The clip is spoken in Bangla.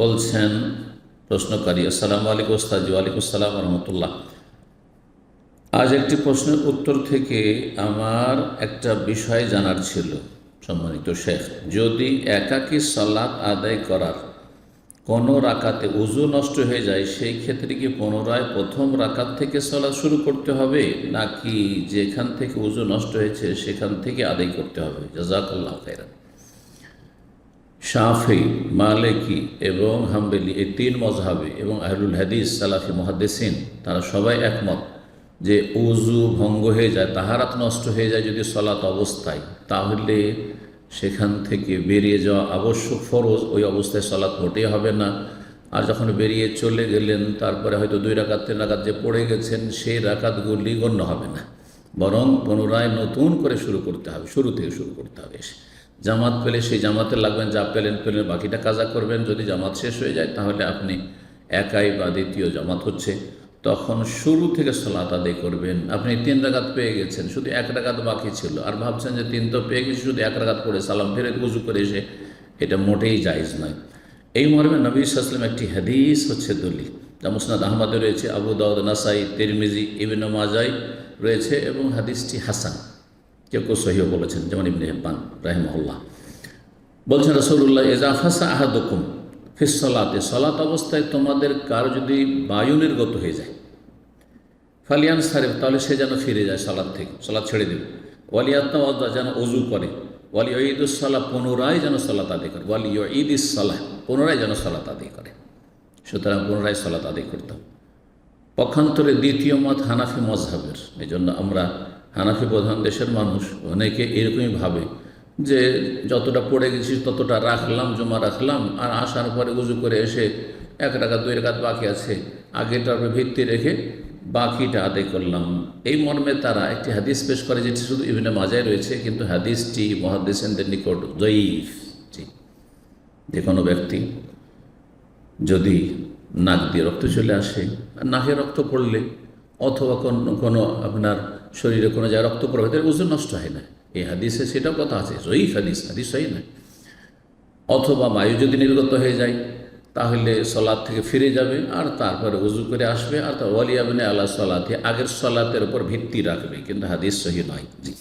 বলছেন প্রশ্নকারী, আসসালামু আলাইকুম ওস্তাদ, ওয়ালাইকুম আসসালাম রহমতুল্লাহ। আজ একটি প্রশ্নের উত্তর থেকে আমার একটা বিষয় জানার ছিল, সম্মানিত শেখ। যদি একাকী সালাত আদায় করার কোনো রাকাতে উজু নষ্ট হয়ে যায়, সেই ক্ষেত্রে কি পুনরায় প্রথম রাকাত থেকে সালাত শুরু করতে হবে, নাকি যেখান থেকে উজু নষ্ট হয়েছে সেখান থেকে আদায় করতে হবে? জাজাকাল্লাহ খাইরান শাফি, মালেকি এবং হাম্বেলি এই তিন মজহাবে এবং আহলুল হাদিস, সালাফি, মহাদ্দেসিন তারা সবাই একমত যে উজু ভঙ্গ হয়ে যায়, তাহারাত নষ্ট হয়ে যায় যদি সলাত অবস্থায়। তাহলে সেখান থেকে বেরিয়ে যাওয়া আবশ্যক ফরজ, ওই অবস্থায় সলাৎ মোটেই হবে না। আর যখন বেরিয়ে চলে গেলেন, তারপরে হয়তো দুই রাকাত, তিন রাকাত যে পড়ে গেছেন, সেই রাকাতগুলি গণ্য হবে না। বরং পুনরায় নতুন করে শুরু করতে হবে, শুরু থেকে শুরু করতে হবে জামাত পেলে সেই জামাতে লাগবেন, যা পেলেন পেলেন, বাকিটা কাজা করবেন। যদি জামাত শেষ হয়ে যায়, তাহলে আপনি একাই বা দ্বিতীয় জামাত হচ্ছে। তখন শুরু থেকে সলাত আদায় করবেন। আপনি তিন রাগাত পেয়ে গেছেন, শুধু এক রাগাত বাকি ছিল। আর ভাবছেন যে তিন তো পেয়ে গেছি, শুধু এক রাগাত করে সালাম ফেরে উজু করে এসে এটা মোটেই জায়জ নয়। এই মর্মে নবী সাসলাম একটি হাদিস হচ্ছে দলি যা মুসনাদ আহমদে রয়েছে, আবু দাউদ, নাসাই, তিরমিজি, ইবিন মাজাই রয়েছে এবং হাদিসটি হাসান। কেউ কেউ সহিও বলেছেন, যেমন ইবনে হেব্বান রাহিমহল্লা বলছেন রসুল্লাহ এজাফাসা আহাদুকুম ফিসলাতে সলাত অবস্থায় তোমাদের কার যদি বায়ু নির্গত হয়ে যায়, ফালিয়ান সারেফ, তাহলে সে যেন ফিরে যায় সালাদ থেকে সালাদ ছেড়ে দেবে। ওয়ালিয়াত্মা যেন অজু করে। ওয়ালি ঈদুসাল্লাহ পুনরায় যেন সলাত আদায় করে। ওয়ালি ঈদ ইসাল্লাহ পুনরায় যেন সলাত আদায় করে। সুতরাং পুনরায় সলাত আদায় করতাম পক্ষান্তরে দ্বিতীয় মত হানাফি মজহাবের এই জন্য আমরা হানাফি প্রধান দেশের মানুষ অনেকে এরকমই ভাবে যে যতটা পড়ে গেছিস ততটা রাখলাম, জমা রাখলাম, আর আসার পরে উজু করে এসে এক টাকা দুই রাকাত বাকি আছে। আগেটার ভিত্তি রেখে বাকিটা আদায় করলাম। এই মর্মে তারা একটি হাদিস পেশ করে যেটি শুধু ইভিনে মাজায় রয়েছে, কিন্তু হাদিসটি মহাদিসেনদের নিকট জয়ীফ যে কোনো ব্যক্তি যদি নাক দিয়ে রক্ত চলে আসে, আর নাকে রক্ত পড়লে অথবা কোনো কোনো আপনার শরীরে কোনো জায়গায় রক্ত পড়বে তাহলে ওজন নষ্ট হয় না। এই হাদিসে সেটাও কথা আছে, জয়ীফ হাদিস হাদিস হয় না। অথবা বায়ু যদি নির্গত হয়ে যায়, তাহলে সলাদ থেকে ফিরে যাবে, আর তারপরে উজু করে আসবে, আর তা ওয়ালিয়াবিনে আল্লাহ সলাতে, আগের সলাতের উপর ভিত্তি রাখবে, কিন্তু হাদিস সহি নয়। জি।